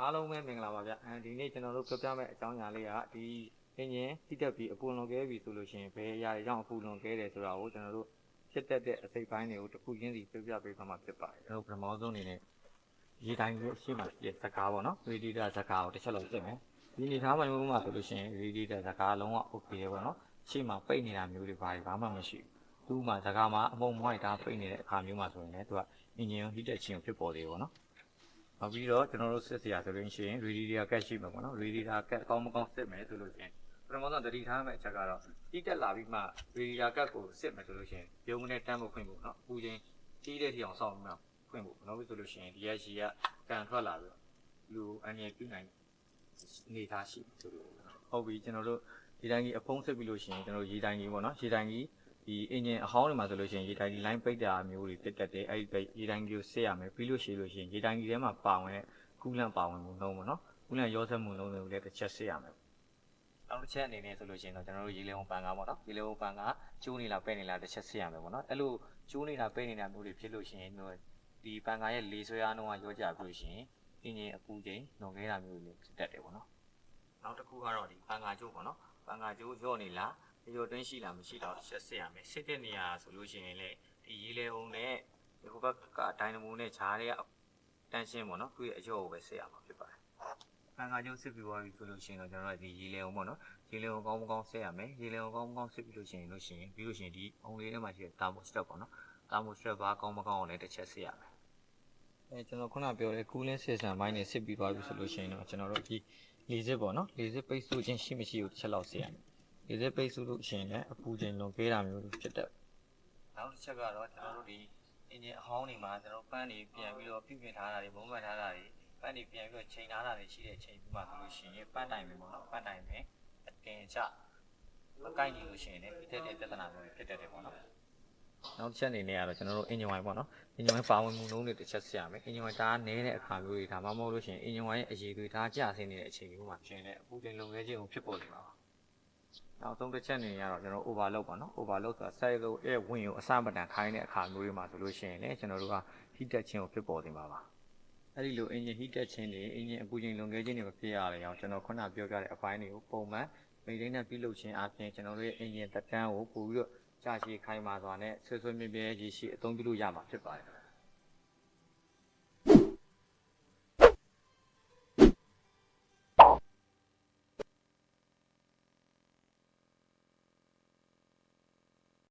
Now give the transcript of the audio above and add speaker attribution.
Speaker 1: အားလုံးပဲမင်္ဂလာပါဗျအဲဒီနေ့ကျွန်တော်တို့ပြောပြမယ့်အကြောင်းအရာလေးကဒီအင်ဂျင်တိတက်ပြီးအပူလွန်ကဲပြီဆိုလို့ရှိရင်ဘယ်အရာတွေကြောင့်အပူလွန်ကဲတယ်ဆိုတာကိုကျွန်တော်တို့ဖြစ်တတ်တဲ့အစိပ်ပိုင်းတွေကိုတစ်ခုချင်းစီပြောပြပေးသွားမှာဖြစ်ပါတယ်ကျွန်တော်ပထမဆုံးအနေနဲ့ရေတိုင်းရဲ့ရှေ့မှာရှိတဲ့ဇကားပေါ့နော်ရေဒီတာဇကားကိုတစ်ချက်လောက်စစ်မယ်ဒီအနေထားမှာမျိုးမှာဆိုလို့ရှိရင်ရေဒီတာဇကားလုံးဝ okay ပဲပေါ့နော်ရှေ့မှာပိတ်နေတာမျိုးတွေဘာတွေဘာမှမရှိဘူးသူ့မှာဇကားမှာအမုံမွိုက်တာပိတ်နေတဲ့အခါမျိုးမှာဆိုရင်လည်းသူကအင်ဂျင်ကိုဟိတက်ခြင်းကိုဖြစ်ပေါ်သေးတယ်ပေါ့နော် နောက်ပြီးတော့ကျွန်တော်တို့စစ်စရာဆိုလို့ရှိရင် radiator cat ရှိမှာပေါ့နော် radiator cat အကောင်းမကောင်းစစ်မယ်ဆိုလို့ရှိရင်ပထမဆုံးတတိထားမယ့်အချက်ကတော့တီးတက်လာပြီးမှ radiator cat ကိုစစ်မယ်ဆိုလို့ရှိရင်ရုံနဲ့တန်းဖို့ခွင့်ဖို့နော်အခုချင်းတီးတဲ့ထီအောင်စောင့်ပြီးမှခွင့်ဖို့နောက်ပြီးဆိုလို့ရှိရင်ဒီရရှိကကန်ထွက်လာပြီးလူအန်ရပြုနိုင်အနေထားရှိဆိုလို့ဟုတ်ပြီကျွန်တော်တို့ဒီတိုင်းကြီးအဖုံးစစ်ပြီးလို့ရှိရင်ကျွန်တော်ရေတိုင်းကြီးပေါ့နော်ရေတိုင်းကြီး ဒီအင်ဂျင်အဟောင်းတွေမှာဆိုလို့ရှိရင်ရေတိုင်းဒီ line ပိတ်တာမျိုးတွေတက်တက်တယ်အဲ့ဒီရေတိုင်းကြီးကိုစစ်ရမယ်ပြီးလို့ရှိလို့ရှိရင်ရေတိုင်းကြီးထဲမှာပါဝင်တဲ့ကူလန့်ပါဝင်မှုလုံးပေါ့နော်ကူလန့်ရောစက်မှုလုံးတွေကိုလည်းတစ်ချက်စစ်ရမယ်နောက်တစ်ချက်အနေနဲ့ဆိုလို့ရှိရင်တော့ကျွန်တော်တို့ရေလေုံပန်ကားပေါ့နော်ရေလေုံပန်ကားကျိုးနေလားပဲ့နေလားတစ်ချက်စစ်ရမယ်ပေါ့နော်အဲ့လိုကျိုးနေတာပဲ့နေတာမျိုးတွေဖြစ်လို့ရှိရင်ဒီပန်ကားရဲ့လေဆွဲအားနှုန်းကရောကြပြီးလို့ရှိရင်အင်ဂျင်အပူချိန်လွန်ခဲ့တာမျိုးတွေလည်းဖြစ်တတ်တယ်ပေါ့နော်နောက်တစ်ခုကတော့ဒီပန်ကာကျိုးပေါ့နော်ပန်ကာကျိုးရော့နေလား ရော့တွင်းရှိလားမရှိတော့ချက်စစ်ရမယ်စစ်တဲ့နေရာဆိုလို့ရှိရင်လေဒီရေလေုံနဲ့ဒီဟိုဘက်ကဒိုင်နမိုနဲ့ဂျားတွေကတန်ရှင်းပေါ့နော်သူ့ရဲ့အရော့ကိုပဲစစ်ရမှာဖြစ်ပါတယ်ပန်ကာကျိုးစစ်ပြီးသွားပြီဆိုလို့ရှိရင်တော့ကျွန်တော်တို့ဒီရေလေုံပေါ့နော်ရေလေုံကောင်းမကောင်းစစ်ရမယ်ရေလေုံကောင်းမကောင်းစစ်ပြီးလို့ရှိရင်လို့ရှိရင်ပြီးလို့ရှိရင်ဒီအုံလေးထဲမှာရှိတဲ့တာမိုစတက်ပေါ့နော်တာမိုစတက်ဘာကောင်းမကောင်းအောင်လည်းတစ်ချက်စစ်ရမယ်အဲကျွန်တော်ခုနပြောတဲ့ cooling system ဘိုင်းနဲ့စစ်ပြီးသွားပြီဆိုလို့ရှိရင်တော့ကျွန်တော်တို့ဒီလေစစ်ပေါ့နော်လေစစ်ပိတ်ဆို့ခြင်းရှိမရှိကိုတစ်ချက်လောက်စစ်ရမယ် လေစစ်ပိတ်ဆို့လို့ရှိရင်လည်းအပူချိန်လွန်ကဲတာမျိုးတွေဖြစ်တတ်နောက်တစ်ချက်ကတော့ကျွန်တော်တို့ဒီအင်ဂျင်အဟောင်းတွေမှာကျွန်တော်ပန်းတွေပြန်ပြီးတော့ပြုပြင်ထားတာတွေဘုံမှန်ထားတာတွေပန်းတွေပြန်ပြီးတော့ချိန်ထားတာတွေရှိတဲ့အချိန်ပြီးမှဆိုလို့ရှိရင်ပန်းတိုင်ပဲပေါ့နော်ပန်းတိုင်ပဲအတင်ချမကိုက်နေလို့ရှိရင်လည်းဒီတက်တဲ့ပြဿနာမျိုးတွေဖြစ်တတ်တယ်ပေါ့နော်နောက်တစ်ချက်အနေနဲ့ကတော့ကျွန်တော်တို့ engine wire ပေါ့နော် engine wire ပါဝင်မှုလုံးတွေတစ်ချက်ဆက်ရမယ် engine wire ဒါနည်းတဲ့အခါမျိုးတွေဒါမှမဟုတ်လို့ရှိရင် engine wire ရဲ့အရေးတွေဒါကျဆင်းနေတဲ့အချိန်မျိုးမှာဖြစ်နေအပူချိန်လုံငယ်ခြင်းကိုဖြစ်ပေါ်နေမှာပါ နောက်ဆုံးတစ်ချက်အနေနဲ့ကတော့ကျွန်တော် overload ပါနော် overload ဆိုတာ site ရဲ့ဝင်ကိုအစမတန်ခိုင်းတဲ့အခါမျိုးတွေမှာဆိုလို့ရှိရင်လည်းကျွန်တော်တို့က heat တက်ခြင်းကိုဖြစ်ပေါ်နေမှာပါအဲ့ဒီလို engine heat တက်ခြင်းတွေ engine အပူချိန်လုံငယ်ခြင်းတွေမဖြစ်ရအောင်ကျွန်တော်ခုနပြောပြတဲ့အပိုင်းတွေကိုပုံမှန် maintain နဲ့ပြုလုပ်ခြင်းအပြင်ကျွန်တော်တို့ရဲ့ engine တက်တန်းကိုပို့ပြီးတော့ကြာရှည်ခိုင်မာစွာနဲ့ဆွဆွမြဲမြဲရည်ရှိအသုံးပြုလို့ရမှာဖြစ်ပါတယ်